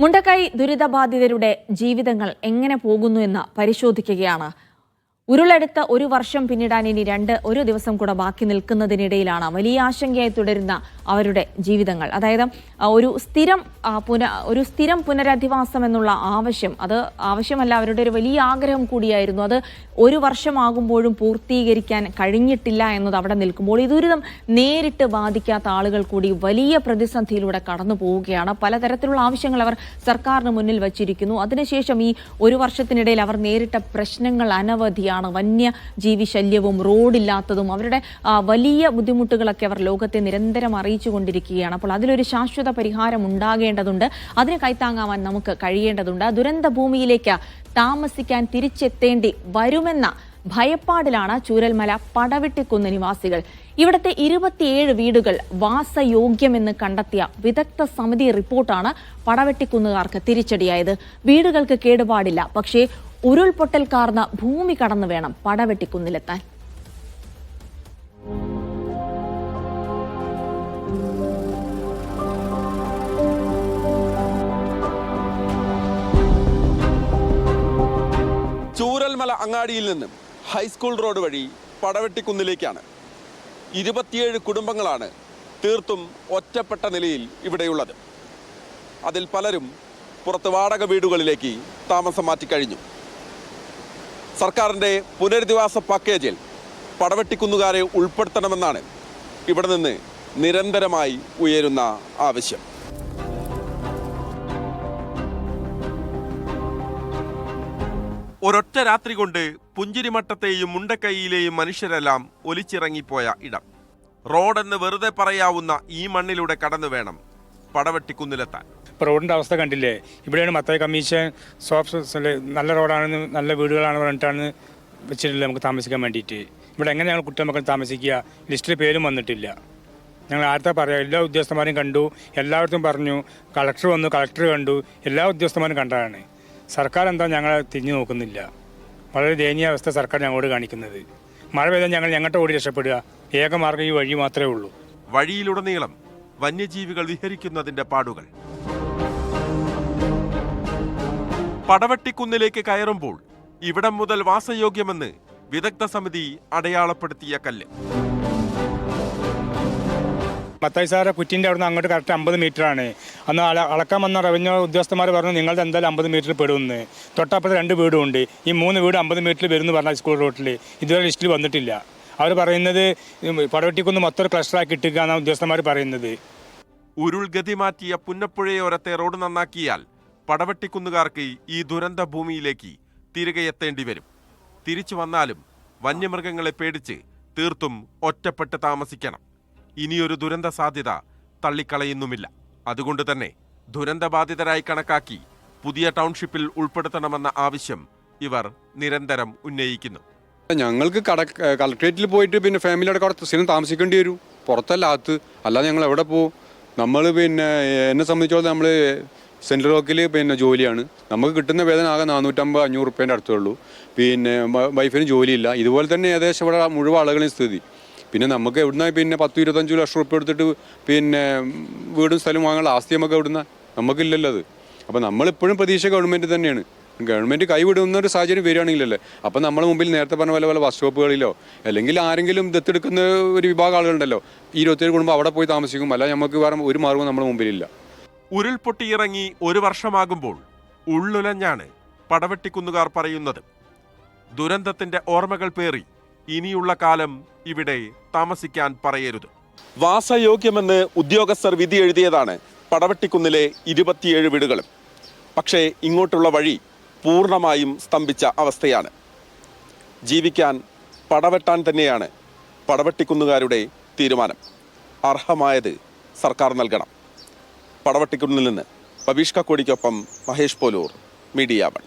മുണ്ടക്കൈ ദുരിതബാധിതരുടെ ജീവിതങ്ങൾ എങ്ങനെ പോകുന്നു എന്ന് പരിശോധിക്കുകയാണ് ഉരുളെടുത്ത് ഒരു വർഷം പിന്നിടാൻ ഇനി രണ്ട് ഒരു ദിവസം കൂടെ ബാക്കി നിൽക്കുന്നതിനിടയിലാണ്. വലിയ ആശങ്കയായി തുടരുന്ന അവരുടെ ജീവിതങ്ങൾ. അതായത് ഒരു സ്ഥിരം പുന ഒരു സ്ഥിരം പുനരധിവാസം എന്നുള്ള ആവശ്യം അത് ആവശ്യമല്ല അവരുടെ ഒരു വലിയ ആഗ്രഹം കൂടിയായിരുന്നു. അത് ഒരു വർഷമാകുമ്പോഴും പൂർത്തീകരിക്കാൻ കഴിഞ്ഞിട്ടില്ല എന്നത് അവിടെ നിൽക്കുമ്പോൾ ഈ നേരിട്ട് ബാധിക്കാത്ത ആളുകൾ കൂടി വലിയ പ്രതിസന്ധിയിലൂടെ കടന്നു പോവുകയാണ്. പലതരത്തിലുള്ള ആവശ്യങ്ങൾ അവർ സർക്കാരിന് മുന്നിൽ വച്ചിരിക്കുന്നു. അതിനുശേഷം ഈ ഒരു വർഷത്തിനിടയിൽ അവർ നേരിട്ട പ്രശ്നങ്ങൾ അനവധിയാണ് വന്യജീവി ശല്യവും റോഡില്ലാത്തതും അവരുടെ വലിയ ബുദ്ധിമുട്ടുകളൊക്കെ അവർ ലോകത്തെ നിരന്തരം അറിയിച്ചു കൊണ്ടിരിക്കുകയാണ് അപ്പോൾ അതിലൊരു ശാശ്വത പരിഹാരം ഉണ്ടാകേണ്ടതുണ്ട്. അതിന് കൈത്താങ്ങാവാൻ നമുക്ക് കഴിയേണ്ടതുണ്ട്. ദുരന്ത ഭൂമിയിലേക്ക് താമസിക്കാൻ തിരിച്ചെത്തേണ്ടി വരുമെന്ന ഭയപ്പാടിലാണ് ചൂരൽമല പടവെട്ടിക്കുന്ന് നിവാസികൾ. ഇവിടുത്തെ ഇരുപത്തിയേഴ് വീടുകൾ വാസയോഗ്യമെന്ന് കണ്ടെത്തിയ വിദഗ്ധ സമിതി റിപ്പോർട്ടാണ് പടവെട്ടിക്കുന്നുകാർക്ക് തിരിച്ചടിയായത്. വീടുകൾക്ക് കേടുപാടില്ല. പക്ഷേ ഉരുൾപൊട്ടൽ കാർന്ന ഭൂമി കടന്നു വേണം പടവെട്ടിക്കുന്നിലെത്താൻ. ചൂരൽമല അങ്ങാടിയിൽ നിന്നും ഹൈസ്കൂൾ റോഡ് വഴി പടവെട്ടിക്കുന്നിലേക്കാണ്. ഇരുപത്തിയേഴ് കുടുംബങ്ങളാണ് തീർത്തും ഒറ്റപ്പെട്ട നിലയിൽ ഇവിടെയുള്ളത്. അതിൽ പലരും പുറത്ത് വാടക വീടുകളിലേക്ക് താമസം മാറ്റിക്കഴിഞ്ഞു. സർക്കാരിന്റെ പുനരധിവാസ പാക്കേജിൽ പടവെട്ടിക്കുന്നുകാരെ ഉൾപ്പെടുത്തണമെന്നാണ് ഇവിടെ നിന്ന് നിരന്തരമായി ഉയരുന്ന ആവശ്യം. ഒരൊറ്റ രാത്രി കൊണ്ട് പുഞ്ചിരിമട്ടത്തെയും മുണ്ടക്കൈയിലെയും മനുഷ്യരെല്ലാം ഒലിച്ചിറങ്ങിപ്പോയ ഇടം. റോഡെന്ന് വെറുതെ പറയാവുന്ന ഈ മണ്ണിലൂടെ കടന്നു വേണം പടവെട്ടിക്കുന്നിലെത്താൻ. ഇപ്പോൾ റോഡിന്റെ അവസ്ഥ കണ്ടില്ലേ? ഇവിടെയാണ് മത്തായി കമ്മീഷൻ സോഫ്റ്റ് നല്ല റോഡാണെന്ന് നല്ല വീടുകളാണെന്ന് പറഞ്ഞിട്ടാണ് വെച്ചിട്ടില്ല നമുക്ക് താമസിക്കാൻ വേണ്ടിയിട്ട്. ഇവിടെ എങ്ങനെ ഞങ്ങൾ കുട്ടി മക്കൾ താമസിക്കുക? ലിസ്റ്റിൽ പേരും വന്നിട്ടില്ല. ഞങ്ങൾ ആർത്താ പറയാം എല്ലാ ഉദ്യോഗസ്ഥന്മാരും കണ്ടു എല്ലായിടത്തും പറഞ്ഞു കളക്ടർ വന്നു കളക്ടർ കണ്ടു എല്ലാ ഉദ്യോഗസ്ഥന്മാരും കണ്ടതാണ്. സർക്കാർ എന്താ ഞങ്ങളെ തിരിഞ്ഞു നോക്കുന്നില്ല. വളരെ ദയനീയ അവസ്ഥ സർക്കാർ ഞങ്ങളോട് കാണിക്കുന്നത്. മഴ പെയ്താൽ ഞങ്ങൾ ഞങ്ങളുടെ ഓടി രക്ഷപ്പെടുക. ഏകമാർഗം ഈ വഴി മാത്രമേ ഉള്ളൂ. വഴിയിലുടനീളം വന്യജീവികൾ വിഹരിക്കുന്നതിന്റെ പാടുകൾ. പടവെട്ടിക്കുന്നിലേക്ക് കയറുമ്പോൾ ഇവിടം മുതൽ വാസയോഗ്യമെന്ന് വിദഗ്ധ സമിതി അടയാളപ്പെടുത്തിയ കല്ല്. മത്തായി സാറെ കുറ്റിന്റെ അവിടുന്ന് അങ്ങോട്ട് കറക്റ്റ് അമ്പത് ആണ് അന്ന് അള അളക്കാൻ വന്ന റവന്യൂ ഉദ്യോഗസ്ഥന്മാർ പറഞ്ഞു നിങ്ങളുടെ എന്തായാലും അമ്പത് മീറ്റർ പെടുമെന്ന്. തൊട്ടപ്പുറത്ത് രണ്ട് വീടും ഉണ്ട് ഈ മൂന്ന് വീട് അമ്പത് മീറ്ററിൽ വരുന്നു പറഞ്ഞ സ്കൂൾ റോട്ടിൽ. ഇതുവരെ ലിസ്റ്റിൽ വന്നിട്ടില്ല. അവർ പറയുന്നത് പടവെട്ടിക്കുന്ന് മൊത്തം ഒരു ക്ലസ്റ്ററാക്കി ഇട്ടുക എന്നാണ് ഉദ്യോഗസ്ഥന്മാർ പറയുന്നത്. ഉരുൾഗതി മാറ്റിയ പുന്നപ്പുഴയോരത്തെ റോഡ് നന്നാക്കിയാൽ പടവെട്ടിക്കുന്നുകാർക്ക് ഈ ദുരന്ത ഭൂമിയിലേക്ക് തിരികെ എത്തേണ്ടി വരും. തിരിച്ചു വന്നാലും വന്യമൃഗങ്ങളെ പേടിച്ച് തീർത്തും ഒറ്റപ്പെട്ട് താമസിക്കണം. ഇനിയൊരു ദുരന്ത സാധ്യത തള്ളിക്കളയുന്നുമില്ല. അതുകൊണ്ട് തന്നെ ദുരന്തബാധിതരായി കണക്കാക്കി പുതിയ ടൗൺഷിപ്പിൽ ഉൾപ്പെടുത്തണമെന്ന ആവശ്യം ഇവർ നിരന്തരം ഉന്നയിക്കുന്നു. ഞങ്ങൾക്ക് കട കളക്ട്രേറ്റിൽ പോയിട്ട് പിന്നെ ഫാമിലിയുടെ കുറച്ച് സ്ഥിരം താമസിക്കേണ്ടി വരും. പുറത്തല്ല അകത്ത് അല്ലാതെ ഞങ്ങൾ എവിടെ പോകും നമ്മൾ പിന്നെ എന്നെ സംബന്ധിച്ചോളം നമ്മൾ സെൻട്രൽ റോക്കിൽ പിന്നെ ജോലിയാണ്. നമുക്ക് കിട്ടുന്ന വേതനം ആകെ നാനൂറ്റമ്പത് അഞ്ഞൂറ് റുപ്യേന്റെ അടുത്തേ ഉള്ളൂ പിന്നെ വൈഫിന് ജോലിയില്ല. ഇതുപോലെ തന്നെ ഏകദേശം ഇവിടെ മുഴുവൻ ആളുകളെയും സ്ഥിതി. പിന്നെ നമുക്ക് എവിടുന്ന പിന്നെ പത്ത് ഇരുപത്തഞ്ച് ലക്ഷം റുപ്യ എടുത്തിട്ട് പിന്നെ വീടും സ്ഥലവും വാങ്ങാനുള്ള ആസ്തി നമുക്ക് എവിടുന്ന? നമുക്കില്ലല്ലോ അത്. അപ്പോൾ നമ്മളിപ്പോഴും പ്രതീക്ഷ ഗവൺമെന്റ് തന്നെയാണ്. ഗവൺമെന്റ് കൈവിടുന്ന ഒരു സാഹചര്യം വരികയാണെങ്കിലല്ലേ? അപ്പം നമ്മുടെ മുമ്പിൽ നേരത്തെ പറഞ്ഞ പല പല ബസ് അല്ലെങ്കിൽ ആരെങ്കിലും ദത്തെടുക്കുന്ന ഒരു വിഭാഗം ആളുകളുണ്ടല്ലോ ഇരുപത്തേഴ് കുടുംബം അവിടെ പോയി താമസിക്കും. അല്ല നമുക്ക് വേറെ ഒരു മാർഗവും നമ്മുടെ മുമ്പിലില്ല. ഉരുൾപൊട്ടിയിറങ്ങി ഒരു വർഷമാകുമ്പോൾ ഉള്ളുലഞ്ഞാണ് പടവെട്ടിക്കുന്നുകാർ പറയുന്നത്. ദുരന്തത്തിന്റെ ഓർമ്മകൾ പേറി ഇനിയുള്ള കാലം ഇവിടെ താമസിക്കാൻ പറയരുത്. വാസയോഗ്യമെന്ന് ഉദ്യോഗസ്ഥർ വിധി എഴുതിയതാണ് പടവെട്ടിക്കുന്നിലെ ഇരുപത്തിയേഴ് വീടുകളും. പക്ഷേ ഇങ്ങോട്ടുള്ള വഴി പൂർണമായും സ്തംഭിച്ച അവസ്ഥയാണ്. ജീവിക്കാൻ പടവെട്ടാൻ തന്നെയാണ് പടവെട്ടിക്കുന്നുകാരുടെ തീരുമാനം. അർഹമായത് സർക്കാർ നൽകണം. പടവെട്ടിക്കുന്നിൽ നിന്ന് പബീഷ് കക്കോടിക്കൊപ്പം മഹേഷ് പോലൂർ മീഡിയ വൺ.